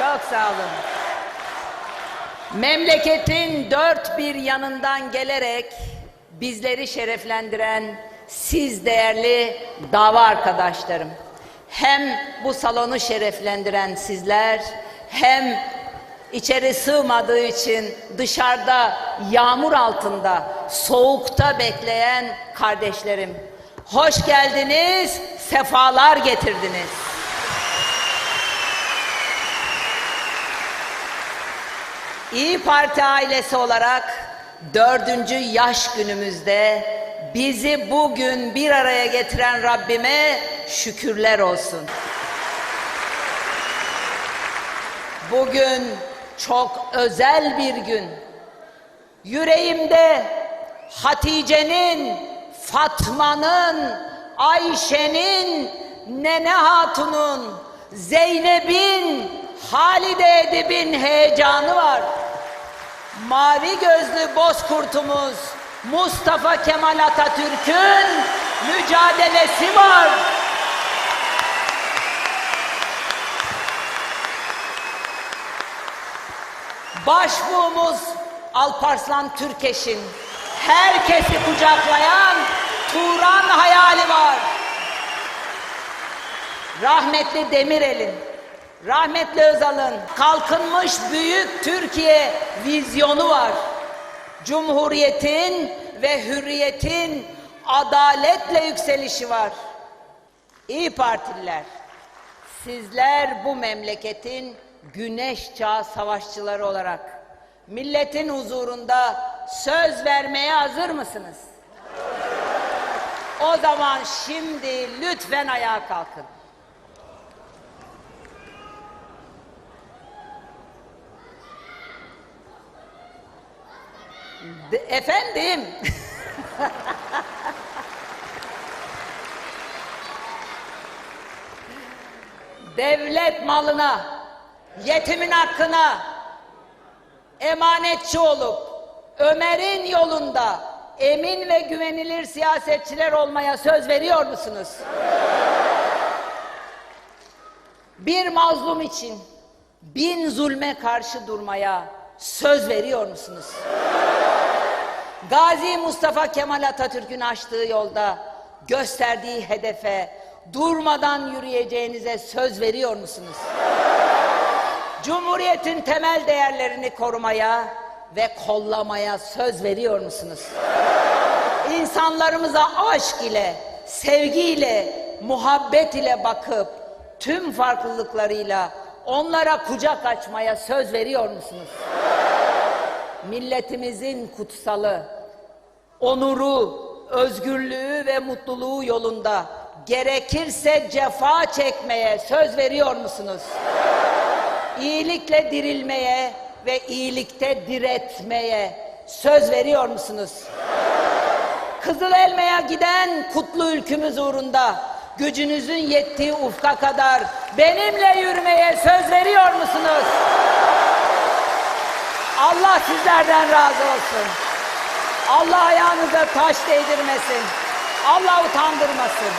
Çok sağ olun. Memleketin dört bir yanından gelerek bizleri şereflendiren siz değerli dava arkadaşlarım. Hem bu salonu şereflendiren sizler hem içeri sığmadığı için dışarıda yağmur altında soğukta bekleyen kardeşlerim. Hoş geldiniz, sefalar getirdiniz. İyi Parti ailesi olarak dördüncü yaş günümüzde bizi bugün bir araya getiren Rabbime şükürler olsun. Bugün çok özel bir gün. Yüreğimde Hatice'nin, Fatma'nın, Ayşe'nin, Nene Hatun'un, Zeynep'in, Halide Edip'in heyecanı var. Mavi gözlü bozkurtumuz Mustafa Kemal Atatürk'ün mücadelesi var. Başbuğumuz Alparslan Türkeş'in herkesi kucaklayan Turan hayali var. Rahmetli Demirel'in, rahmetli Özal'ın kalkınmış büyük Türkiye vizyonu var. Cumhuriyetin ve hürriyetin adaletle yükselişi var. İyi Partililer, sizler bu memleketin güneş çağı savaşçıları olarak milletin huzurunda söz vermeye hazır mısınız? O zaman şimdi lütfen ayağa kalkın. De- efendim. Devlet malına, yetimin hakkına emanetçi olup Ömer'in yolunda emin ve güvenilir siyasetçiler olmaya söz veriyor musunuz? Bir mazlum için bin zulme karşı durmaya söz veriyor musunuz? Gazi Mustafa Kemal Atatürk'ün açtığı yolda gösterdiği hedefe durmadan yürüyeceğinize söz veriyor musunuz? Cumhuriyetin temel değerlerini korumaya ve kollamaya söz veriyor musunuz? İnsanlarımıza aşk ile, sevgiyle, muhabbet ile bakıp tüm farklılıklarıyla onlara kucak açmaya söz veriyor musunuz? Milletimizin kutsalı, onuru, özgürlüğü ve mutluluğu yolunda gerekirse cefa çekmeye söz veriyor musunuz? İyilikle dirilmeye ve iyilikte diretmeye söz veriyor musunuz? Kızıl Elma'ya giden kutlu ülkümüz uğrunda gücünüzün yettiği ufka kadar benimle yürümeye söz veriyor musunuz? Allah sizlerden razı olsun. Allah ayağınıza taş değdirmesin. Allah utandırmasın.